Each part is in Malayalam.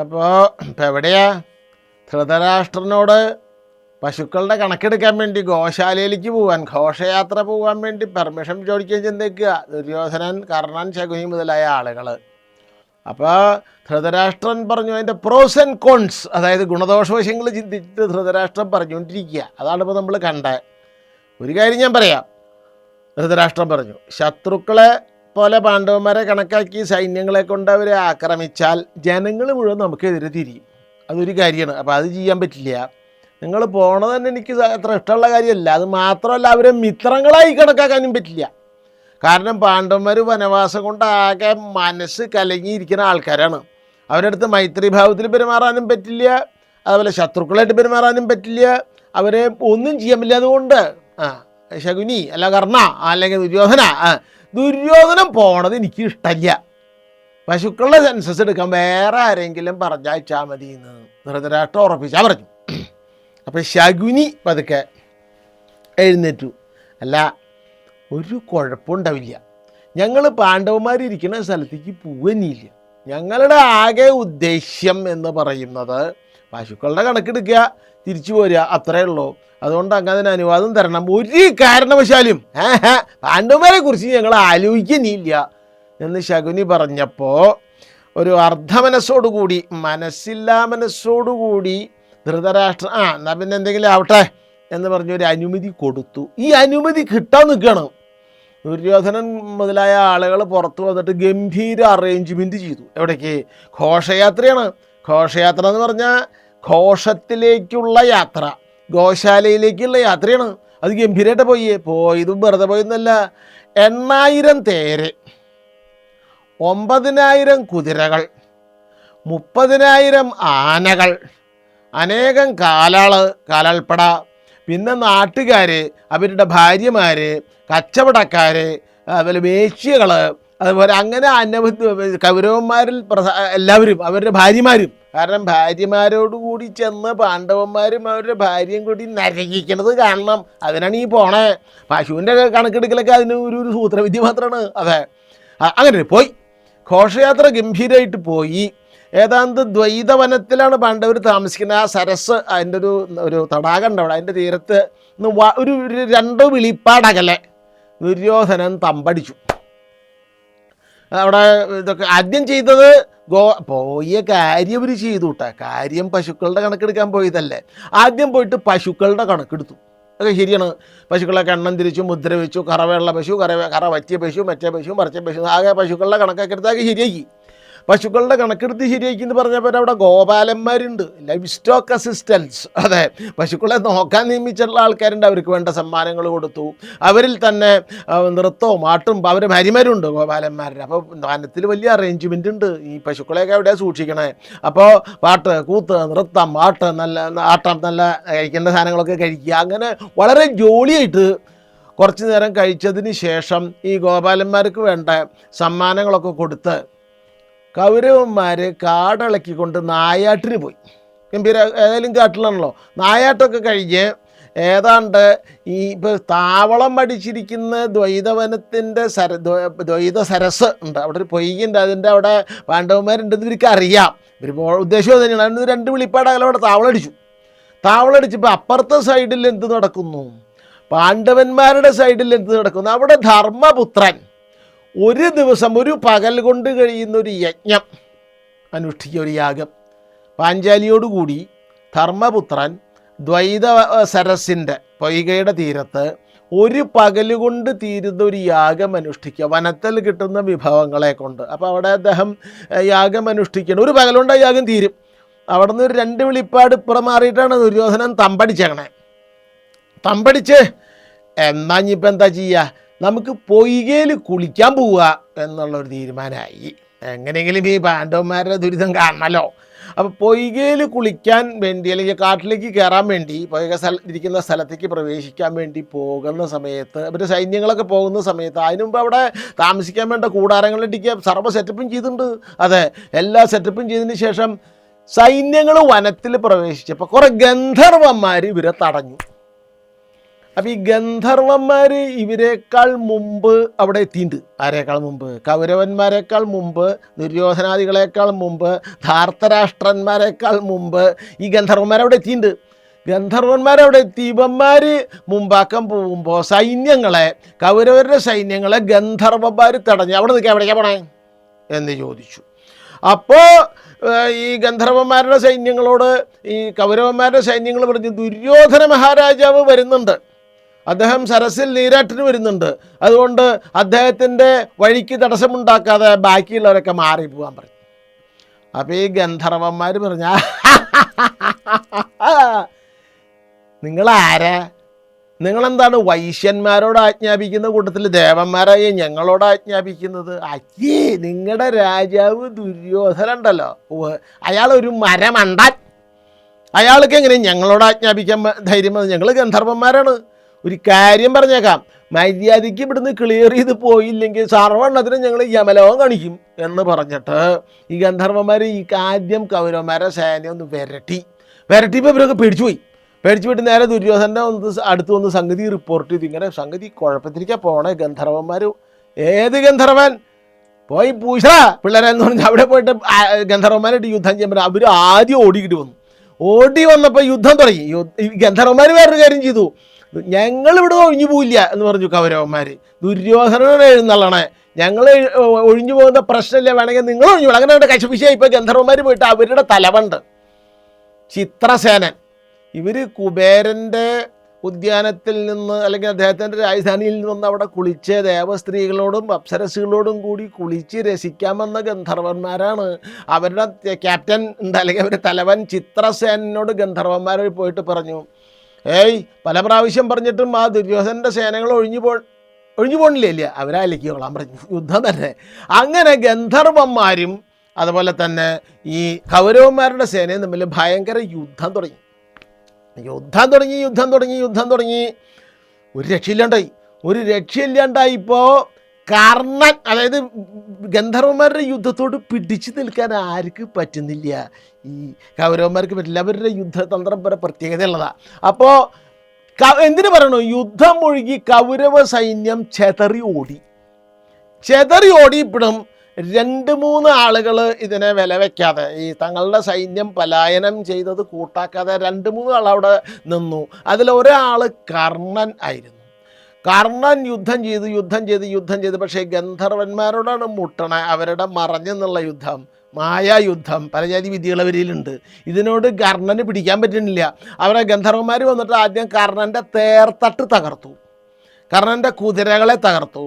അപ്പോൾ ഇപ്പം എവിടെയാ? ധൃതരാഷ്ട്രനോട് പശുക്കളുടെ കണക്കെടുക്കാൻ വേണ്ടി ഗോശാലയിലേക്ക് പോകാൻ ഘോഷയാത്ര പോകാൻ വേണ്ടി പെർമിഷൻ ചോദിക്കുകയും ചിന്തിക്കുക ദുര്യോധനൻ കർണൻ ശകുനി മുതലായ ആളുകൾ അപ്പോൾ ധൃതരാഷ്ട്രൻ പറഞ്ഞു അതിന്റെ പ്രോസ് ആൻഡ് കോൺസ് അതായത് ഗുണദോഷവശങ്ങൾ ചിന്തിച്ചിട്ട് ധൃതരാഷ്ട്രം പറഞ്ഞുകൊണ്ടിരിക്കുക. അതാണ് ഇപ്പോൾ നമ്മൾ കണ്ടത്. ഒരു കാര്യം ഞാൻ പറയാം. ധൃതരാഷ്ട്രം പറഞ്ഞു ശത്രുക്കളെ പോലെ പാണ്ഡവന്മാരെ കണക്കാക്കി സൈന്യങ്ങളെ കൊണ്ട് അവരെ ആക്രമിച്ചാൽ ജനങ്ങൾ മുഴുവൻ നമുക്കെതിരെ തിരിയും. അതൊരു കാര്യമാണ്. അപ്പോൾ അത് ചെയ്യാൻ പറ്റില്ല. നിങ്ങൾ പോണത് തന്നെ എനിക്ക് അത്ര ഇഷ്ടമുള്ള കാര്യമല്ല. അത് മാത്രമല്ല അവരെ മിത്രങ്ങളായി കണക്കാക്കാനും പറ്റില്ല. കാരണം പാണ്ഡവന്മാർ വനവാസം കൊണ്ട് ആകെ മനസ്സ് കലങ്ങിയിരിക്കുന്ന ആൾക്കാരാണ്. അവരുടെ അടുത്ത് മൈത്രിഭാവത്തിൽ പെരുമാറാനും പറ്റില്ല. അതുപോലെ ശത്രുക്കളായിട്ട് പെരുമാറാനും പറ്റില്ല. അവരെ ഒന്നും ചെയ്യാൻ പറ്റില്ല. അതുകൊണ്ട് ആ ശകുനി അല്ല കർണ അല്ലെങ്കിൽ ദുര്യോധന ആ ദുര്യോധനം പോണത് എനിക്ക് ഇഷ്ടമില്ല പശുക്കളുടെ സെൻസസ് എടുക്കാൻ വേറെ ആരെങ്കിലും പറഞ്ഞയച്ചാൽ മതി എന്ന് ധൃതരാഷ്ട്രം ഉറപ്പിച്ചാൽ പറഞ്ഞു. അപ്പം ശകുനി പതുക്കെ എഴുന്നേറ്റു. അല്ല ഒരു കുഴപ്പമുണ്ടാവില്ല. ഞങ്ങൾ പാണ്ഡവന്മാരിരിക്കുന്ന സ്ഥലത്തേക്ക് പോവുന്നില്ല ഞങ്ങളുടെ ആകെ ഉദ്ദേശ്യം എന്ന് പറയുന്നത് പശുക്കളുടെ കണക്കെടുക്കുക തിരിച്ചു പോരുക അത്രേ ഉള്ളൂ. അതുകൊണ്ട് അങ്ങ് അതിന് അനുവാദം തരണം. ഒരു കാരണവശാലും പാണ്ഡവന്മാരെ കുറിച്ച് ഞങ്ങൾ ആലോചിക്കുന്നില്ല. എന്ന് ശകുനി പറഞ്ഞപ്പോൾ ഒരു അർദ്ധമനസ്സോടുകൂടി മനസ്സില്ലാ മനസ്സോടുകൂടി ധൃതരാഷ്ട്ര ആ എന്നാൽ പിന്നെ എന്തെങ്കിലും ആവട്ടെ എന്ന് പറഞ്ഞ് ഒരു അനുമതി കൊടുത്തു. ഈ അനുമതി കിട്ടാൻ നിൽക്കണം ദുര്യോധനൻ മുതലായ ആളുകൾ പുറത്തു വന്നിട്ട് ഗംഭീര അറേഞ്ച്മെന്റ് ചെയ്തു. എവിടേക്ക്? ഘോഷയാത്രയാണ്. ഘോഷയാത്ര എന്ന് പറഞ്ഞാൽ ഘോഷത്തിലേക്കുള്ള യാത്ര. ഗോശാലയിലേക്കുള്ള യാത്രയാണ്. അത് ഗംഭീരമായിട്ട് പോയി. പോയതും വെറുതെ പോയെന്നല്ല എണ്ണായിരം തേര് ഒമ്പതിനായിരം കുതിരകൾ മുപ്പതിനായിരം ആനകൾ അനേകം കാലാൾ കാലാൾപ്പട. പിന്നെ നാട്ടുകാർ അവരുടെ ഭാര്യമാർ കച്ചവടക്കാർ അതുപോലെ വേശ്യകൾ അതുപോലെ അങ്ങനെ അനവധി കൗരവന്മാരിൽ എല്ലാവരും അവരുടെ ഭാര്യമാരും. കാരണം ഭാര്യമാരോട് കൂടി ചെന്ന് പാണ്ഡവന്മാരും അവരുടെ ഭാര്യയും കൂടി നരകിക്കണത് കാണണം. അതിനാണ് ഈ പോണേ. പശുവിന്റെ കണക്കെടുക്കലൊക്കെ അതിന് ഒരു ഒരു സൂത്രവിദ്യ മാത്രമാണ് അതെ. അങ്ങനെ പോയി. ഘോഷയാത്ര ഗംഭീരമായിട്ട് പോയി. ഏതാണ്ട് ദ്വൈതവനത്തിലാണ് പാണ്ഡവർ താമസിക്കുന്നത്. ആ സരസ് അതിന്റെ ഒരു ഒരു തടാകം ഉണ്ട് അവിടെ അതിന്റെ തീരത്ത് ഒരു രണ്ടോ വിളിപ്പാടകലെ ദുര്യോധനൻ തമ്പടിച്ചു. അവിടെ ഇതൊക്കെ ആദ്യം ചെയ്തത് ഗോ പോയ കാര്യം ഒരു ചെയ്തു കേട്ടോ കാര്യം പശുക്കളുടെ കണക്കെടുക്കാൻ പോയതല്ലേ. ആദ്യം പോയിട്ട് പശുക്കളുടെ കണക്കെടുത്തു. അതൊക്കെ ശരിയാണ്. പശുക്കളൊക്കെ എണ്ണം തിരിച്ചു മുദ്ര വെച്ചു കറവയുള്ള പശു കറ കറ വറ്റിയ പശു മറ്റേ പശു മറിച്ച പശു ആകെ പശുക്കളുടെ കണക്കൊക്കെ എടുത്താൽ ശരിയാക്കി പശുക്കളുടെ കണക്കെടുത്ത് ശരിയാക്കി എന്ന് പറഞ്ഞപ്പോൾ അവിടെ ഗോപാലന്മാരുണ്ട്. ലൈഫ് സ്റ്റോക്ക് അസിസ്റ്റൻസ് അതെ. പശുക്കളെ നോക്കാൻ നിയമിച്ചിട്ടുള്ള ആൾക്കാരുണ്ട്. അവർക്ക് വേണ്ട സമ്മാനങ്ങൾ കൊടുത്തു. അവരിൽ തന്നെ നൃത്തവും ആട്ടും അവർ ഹരിമരുണ്ട് ഗോപാലന്മാരുടെ. അപ്പോൾ വനത്തിൽ വലിയ അറേഞ്ച്മെന്റ് ഉണ്ട്. ഈ പശുക്കളെയൊക്കെ അവിടെ സൂക്ഷിക്കണേ? അപ്പോൾ പാട്ട് കൂത്ത് നൃത്തം ആട്ട് നല്ല ആട്ടം നല്ല കഴിക്കേണ്ട സാധനങ്ങളൊക്കെ കഴിക്കുക. അങ്ങനെ വളരെ ജോളിയായിട്ട് കുറച്ച് നേരം കഴിച്ചതിന് ശേഷം ഈ ഗോപാലന്മാർക്ക് വേണ്ട സമ്മാനങ്ങളൊക്കെ കൊടുത്ത് കൗരവന്മാർ കാടിളക്കിക്കൊണ്ട് നായാട്ടിന് പോയി. ഗംഭീര ഏതായാലും കാട്ടിലാണല്ലോ. നായാട്ടൊക്കെ കഴിഞ്ഞ് ഏതാണ്ട് ഈ ഇപ്പോൾ താവളം അടിച്ചിരിക്കുന്ന ദ്വൈതവനത്തിന്റെ സര ദ്വ- ദ്വൈത സരസ് ഉണ്ട്. അവിടെ ഒരു പൊയ്യുണ്ട്. അതിന്റെ അവിടെ പാണ്ഡവന്മാരുണ്ടെന്ന് ഇവർക്ക് അറിയാം. ഇവർ ഉദ്ദേശം തന്നെയാണ്. അതിന് രണ്ട് വിളിപ്പാടകലം അവിടെ താവളടിച്ചു താവളടിച്ചപ്പോൾ അപ്പുറത്തെ സൈഡിൽ എന്ത് നടക്കുന്നു? പാണ്ഡവന്മാരുടെ സൈഡിൽ എന്ത് നടക്കുന്നു? അവിടെ ധർമ്മപുത്രൻ. ഒരു ദിവസം ഒരു പകൽ കൊണ്ട് കഴിയുന്ന ഒരു യജ്ഞം അനുഷ്ഠിക്കുക ഒരു യാഗം. പാഞ്ചാലിയോടുകൂടി ധർമ്മപുത്രൻ ദ്വൈത സരസിന്റെ പൊയ്കയുടെ തീരത്ത് ഒരു പകൽ കൊണ്ട് തീരുന്ന ഒരു യാഗം അനുഷ്ഠിക്കുക. വനത്തിൽ കിട്ടുന്ന വിഭവങ്ങളെ കൊണ്ട്. അപ്പോൾ അവിടെ അദ്ദേഹം യാഗം അനുഷ്ഠിക്കണം. ഒരു പകൽ കൊണ്ട് ആ യാഗം തീരും. അവിടെ നിന്ന് ഒരു രണ്ട് വെളിപ്പാട് ഇപ്പുറം മാറിയിട്ടാണ് ദുര്യോധനൻ തമ്പടിച്ചേക്കണേ. തമ്പടിച്ച് എന്നാ ഇനിയിപ്പോൾ എന്താ ചെയ്യുക നമുക്ക് പൊയ്കയിൽ കുളിക്കാൻ പോവുക എന്നുള്ളൊരു തീരുമാനമായി. എങ്ങനെയെങ്കിലും ഈ പാണ്ഡവന്മാരുടെ ദുരിതം കാണണമല്ലോ അപ്പോൾ പൊയ്കയിൽ കുളിക്കാൻ വേണ്ടി അല്ലെങ്കിൽ കാട്ടിലേക്ക് കയറാൻ വേണ്ടി പൊയ്ക സ്ഥല ഇരിക്കുന്ന സ്ഥലത്തേക്ക് പ്രവേശിക്കാൻ വേണ്ടി പോകുന്ന സമയത്ത് അവർ സൈന്യങ്ങളൊക്കെ പോകുന്ന സമയത്ത് അതിനു മുമ്പ് അവിടെ താമസിക്കാൻ വേണ്ട കൂടാരങ്ങളിലേക്ക് സർവ സെറ്റപ്പും ചെയ്തിട്ടുണ്ട്. അതെ എല്ലാ സെറ്റപ്പും ചെയ്തതിന് ശേഷം സൈന്യങ്ങൾ വനത്തിൽ പ്രവേശിച്ചപ്പോൾ കുറേ ഗന്ധർവന്മാർ ഇവരെ തടഞ്ഞു. അപ്പം ഈ ഗന്ധർവന്മാർ ഇവരെക്കാൾ മുമ്പ് അവിടെ എത്തിയിട്ടുണ്ട്. ആരേക്കാൾ മുമ്പ്? കൗരവന്മാരെക്കാൾ മുമ്പ് ദുര്യോധനാദികളെക്കാൾ മുമ്പ് ധാർത്തരാഷ്ട്രന്മാരെക്കാൾ മുമ്പ് ഈ ഗന്ധർവന്മാർ അവിടെ എത്തിയിട്ടുണ്ട്. ഗന്ധർവന്മാരവിടെ ഇവന്മാർ മുമ്പാക്കം പോകുമ്പോൾ സൈന്യങ്ങളെ കൗരവരുടെ സൈന്യങ്ങളെ ഗന്ധർവന്മാർ തടഞ്ഞു അവിടെ നിൽക്കാൻ എവിടേക്കാ പോണേ? എന്ന് ചോദിച്ചു. അപ്പോൾ ഈ ഗന്ധർവന്മാരുടെ സൈന്യങ്ങളോട് ഈ കൗരവന്മാരുടെ സൈന്യങ്ങൾ പറഞ്ഞു ദുര്യോധന മഹാരാജാവ് വരുന്നുണ്ട്. അദ്ദേഹം സരസിൽ നീരാട്ടിന് വരുന്നുണ്ട്. അതുകൊണ്ട് അദ്ദേഹത്തിന്റെ വഴിക്ക് തടസ്സമുണ്ടാക്കാതെ ബാക്കിയുള്ളവരൊക്കെ മാറി പോകാൻ പറഞ്ഞു അപ്പോൾ ഈ ഗന്ധർവന്മാർ പറഞ്ഞ നിങ്ങൾ ആരാ നിങ്ങളെന്താണ് വൈശ്യന്മാരോട് ആജ്ഞാപിക്കുന്ന കൂട്ടത്തിൽ ദേവന്മാരായ ഞങ്ങളോട് ആജ്ഞാപിക്കുന്നത്? അയ്യേ നിങ്ങളുടെ രാജാവ് ദുര്യോധന ഉണ്ടല്ലോ ഒരു മരമണ്ടാൻ. അയാൾക്ക് എങ്ങനെ ഞങ്ങളോട് ആജ്ഞാപിക്കാൻ ധൈര്യം ഞങ്ങൾ ഗന്ധർവന്മാരാണ്. ഒരു കാര്യം പറഞ്ഞേക്കാം. മര്യാദയ്ക്ക് ഇവിടുന്ന് ക്ലിയർ ചെയ്ത് പോയില്ലെങ്കിൽ സർവണ്ണത്തിന് ഞങ്ങൾ യമലോകം കാണിക്കും എന്ന് പറഞ്ഞിട്ട് ഈ ഗന്ധർവന്മാർ ഈ കാദ്യം കൗരവന്മാരെ സേന ഒന്ന് വിരട്ടി. വിരട്ടിയപ്പോൾ ഇവരൊക്കെ പേടിച്ചു പോയി. പേടിച്ചു വിട്ട് നേരെ ദുര്യോധന്റെ ഒന്ന് അടുത്ത് വന്ന് സംഗതി റിപ്പോർട്ട് ചെയ്തു. ഇങ്ങനെ സംഗതി കുഴപ്പത്തിരിക്കാൻ പോണേ ഗന്ധർവന്മാർ ഏത് ഗന്ധർവൻ? പോയി പൂശ പിള്ളേരെന്ന് പറഞ്ഞാൽ അവിടെ പോയിട്ട് ഗന്ധർവന്മാരായിട്ട് യുദ്ധം ചെയ്യുമ്പോൾ അവർ ആദ്യം ഓടിക്കിട്ട് വന്നു. ഓടി വന്നപ്പോൾ യുദ്ധം തുടങ്ങി. ഗന്ധർവന്മാർ വേറൊരു കാര്യം ചെയ്തു. ഞങ്ങളിവിടെ ഒഴിഞ്ഞു പോയില്ല എന്ന് പറഞ്ഞു കൗരവന്മാർ ദുര്യോധനനെ എഴുന്നള്ളണേ. ഞങ്ങൾ ഒഴിഞ്ഞു പോകുന്ന പ്രശ്നമില്ല. വേണമെങ്കിൽ നിങ്ങൾ ഒഴിഞ്ഞു അങ്ങനെ അങ്ങനെ കശപിശ ഇപ്പോൾ ഗന്ധർവന്മാർ പോയിട്ട് അവരുടെ തലവണ്ട്. ചിത്രസേനൻ. ഇവർ കുബേരന്റെ ഉദ്യാനത്തിൽ നിന്ന് അല്ലെങ്കിൽ അദ്ദേഹത്തിന്റെ രാജധാനിയിൽ നിന്ന് അവിടെ കുളിച്ച് ദേവസ്ത്രീകളോടും അപ്സരസുകളോടും കൂടി കുളിച്ച് രസിക്കാൻ വന്ന ഗന്ധർവന്മാരാണ്. അവരുടെ ക്യാപ്റ്റൻ ഉണ്ട് അല്ലെങ്കിൽ അവരുടെ തലവൻ ചിത്രസേനോട് ഗന്ധർവന്മാരോട് പോയിട്ട് പറഞ്ഞു. ഏയ് പല പ്രാവശ്യം പറഞ്ഞിട്ടും ആ ദുര്യോധനന്റെ സേനകൾ ഒഴിഞ്ഞു പോ ഒഴിഞ്ഞു പോണില്ലേ ഇല്ല? അവരെ അലക്കിക്കൊള്ളാൻ പറഞ്ഞു യുദ്ധം തന്നെ. അങ്ങനെ ഗന്ധർവന്മാരും അതുപോലെ തന്നെ ഈ കൗരവന്മാരുടെ സേനയും തമ്മിൽ ഭയങ്കര യുദ്ധം തുടങ്ങി. യുദ്ധം തുടങ്ങി യുദ്ധം തുടങ്ങി യുദ്ധം തുടങ്ങി. ഒരു രക്ഷയില്ലാണ്ടായി. ഒരു രക്ഷയില്ലാണ്ടായിപ്പോൾ കർണൻ അതായത് ഗന്ധർവന്മാരുടെ യുദ്ധത്തോട് പിടിച്ചു നിൽക്കാൻ ആർക്ക് പറ്റുന്നില്ല? ഈ കൗരവന്മാർക്ക് പറ്റില്ല. അവരുടെ യുദ്ധതന്ത്രം വരെ പ്രത്യേകതയുള്ളതാണ് അപ്പോൾ എന്തിനു പറയണു? യുദ്ധം ഒഴുകി കൗരവ സൈന്യം ചെതറി ഓടി. ചെതറി ഓടിയപ്പോഴും രണ്ട് മൂന്ന് ആളുകൾ ഇതിനെ വില വയ്ക്കാതെ ഈ തങ്ങളുടെ സൈന്യം പലായനം ചെയ്തത് കൂട്ടാക്കാതെ രണ്ട് മൂന്ന് ആൾ അവിടെ നിന്നു അതിലൊരാൾ കർണൻ ആയിരുന്നു. കർണൻ യുദ്ധം ചെയ്ത് യുദ്ധം ചെയ്ത് യുദ്ധം ചെയ്ത്. പക്ഷേ ഗന്ധർവന്മാരോടാണ് മുട്ടണ അവരുടെ മറഞ്ഞെന്നുള്ള യുദ്ധം മായായുദ്ധം പലജാതി വിദ്യകൾ വിധികളവരിലുണ്ട് ഇതിനോട് കർണന് പിടിക്കാൻ പറ്റുന്നില്ല. അവരെ ഗന്ധർവന്മാർ വന്നിട്ട് ആദ്യം കർണന്റെ തേർത്തട്ട് തകർത്തു. കർണന്റെ കുതിരകളെ തകർത്തു.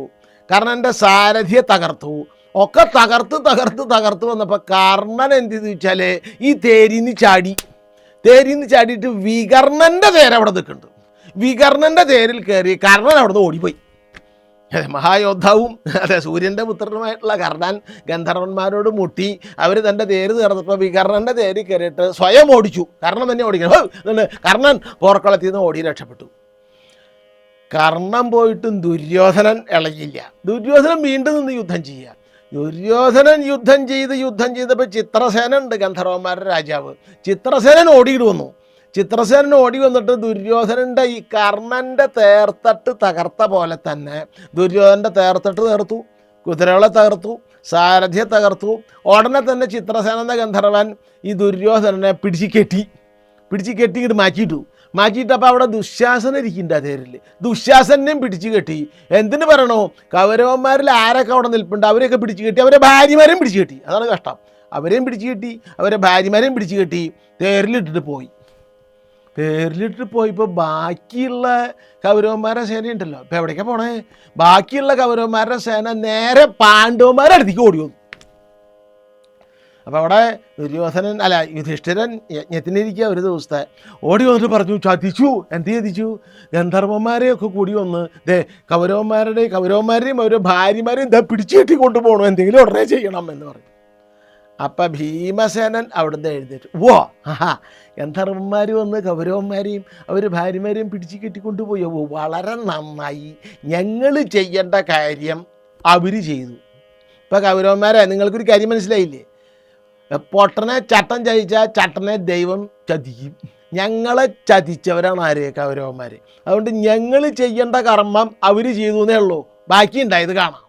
കർണന്റെ സാരഥിയെ തകർത്തു. ഒക്കെ തകർത്ത് തകർത്ത് തകർത്ത് വന്നപ്പോൾ കർണൻ എന്ത് വെച്ചാൽ ഈ തേരിന്ന് ചാടി. തേരിന്ന് ചാടിയിട്ട് വികർണന്റെ തേരവിടെ നിൽക്കുന്നുണ്ട്. വികർണന്റെ തേരിൽ കയറി കർണൻ അവിടുന്ന് ഓടിപ്പോയി. അതെ മഹായോദ്ധാവും അതെ സൂര്യന്റെ പുത്രനുമായിട്ടുള്ള കർണൻ ഗന്ധർവന്മാരോട് മുട്ടി അവർ തന്റെ തേര് തീർന്നപ്പോൾ വികർണന്റെ തേര് കയറിയിട്ട് സ്വയം ഓടിച്ചു. കർണൻ തന്നെ ഓടിക്കണം. കർണൻ പോർക്കളത്തിൽ നിന്ന് ഓടി രക്ഷപ്പെട്ടു. കർണം പോയിട്ടും ദുര്യോധനൻ ഇളകില്ല. ദുര്യോധനൻ വീണ്ടും നിന്ന് യുദ്ധം ചെയ്യുക ദുര്യോധനൻ യുദ്ധം ചെയ്ത് യുദ്ധം ചെയ്തപ്പോൾ ചിത്രസേന ഉണ്ട് ഗന്ധർവന്മാരുടെ രാജാവ്. ചിത്രസേനൻ ഓടിയിട്ട് വന്നു. ചിത്രസേനൻ ഓടി വന്നിട്ട് ദുര്യോധനന്റെ ഈ കർണന്റെ തേർത്തട്ട് തകർത്ത പോലെ തന്നെ ദുര്യോധനന്റെ തേർത്തട്ട് തകർത്തു കുതിരകളെ തകർത്തു സാരഥിയെ തകർത്തു. ഉടനെ തന്നെ ചിത്രസേന എന്ന ഗന്ധർവൻ ഈ ദുര്യോധനനെ പിടിച്ച് കെട്ടി പിടിച്ച് കെട്ടിയിട്ട് മാറ്റിയിട്ടു മാറ്റിയിട്ടപ്പോൾ അവിടെ ദുശ്ശാസന ഇരിക്കുന്നുണ്ട് ആ തേരിൽ ദുശ്ശാസനെയും പിടിച്ച് കെട്ടി എന്തിനു പറയണോ? കൗരവന്മാരിൽ ആരൊക്കെ അവിടെ നിൽപ്പുണ്ട് അവരെയൊക്കെ പിടിച്ച് കെട്ടി അവരെ ഭാര്യമാരെയും പിടിച്ച് കെട്ടി അതാണ് കഷ്ടം. അവരെയും പിടിച്ച് കെട്ടി അവരെ ഭാര്യമാരെയും പിടിച്ച് കെട്ടി തേരിലിട്ടിട്ട് പോയി. തേരിലിട്ട് പോയിപ്പോൾ ബാക്കിയുള്ള കൗരവന്മാരുടെ സേന ഉണ്ടല്ലോ. ഇപ്പം എവിടേക്കാണ് പോണേ? ബാക്കിയുള്ള കൗരവന്മാരുടെ സേന നേരെ പാണ്ഡവന്മാരുടെ അടുത്തേക്ക് ഓടി വന്നു. അപ്പോൾ അവിടെ ദുര്യോധനൻ അല്ല യുധിഷ്ഠിരൻ യജ്ഞത്തിനിരിക്കുക ഒരു ദിവസത്തെ ഓടി വന്നിട്ട് പറഞ്ഞു ചതിച്ചു എന്ത് ചതിച്ചു? ഗന്ധർവന്മാരെയൊക്കെ കൂടി വന്ന് ദേ കൗരവന്മാരുടെയും കൗരവന്മാരെയും അവരുടെ ഭാര്യമാരെയും ദ പിടിച്ചു കെട്ടി കൊണ്ടുപോകണം എന്തെങ്കിലും ഉടനെ ചെയ്യണം എന്ന് പറഞ്ഞു. അപ്പം ഭീമസേനൻ അവിടുന്ന് എഴുന്നേറ്റ്. ഓ ആഹാ ഗന്ധർവന്മാർ വന്ന് കൗരവന്മാരെയും അവർ ഭാര്യമാരെയും പിടിച്ച് കെട്ടിക്കൊണ്ടുപോയി. ഓ വളരെ നന്നായി. ഞങ്ങൾ ചെയ്യേണ്ട കാര്യം അവർ ചെയ്തു. ഇപ്പം കൗരവന്മാരെ നിങ്ങൾക്കൊരു കാര്യം മനസ്സിലായില്ലേ? പൊട്ടനെ ചട്ടൻ ചതിച്ചാൽ ചട്ടനെ ദൈവം ചതിക്കും. ഞങ്ങളെ ചതിച്ചവരാണ് ആര്? കൗരവന്മാർ അതുകൊണ്ട് ഞങ്ങൾ ചെയ്യേണ്ട കർമ്മം അവർ ചെയ്തു എന്നേ ഉള്ളൂ. ബാക്കി ഉണ്ടായത് കാണാം.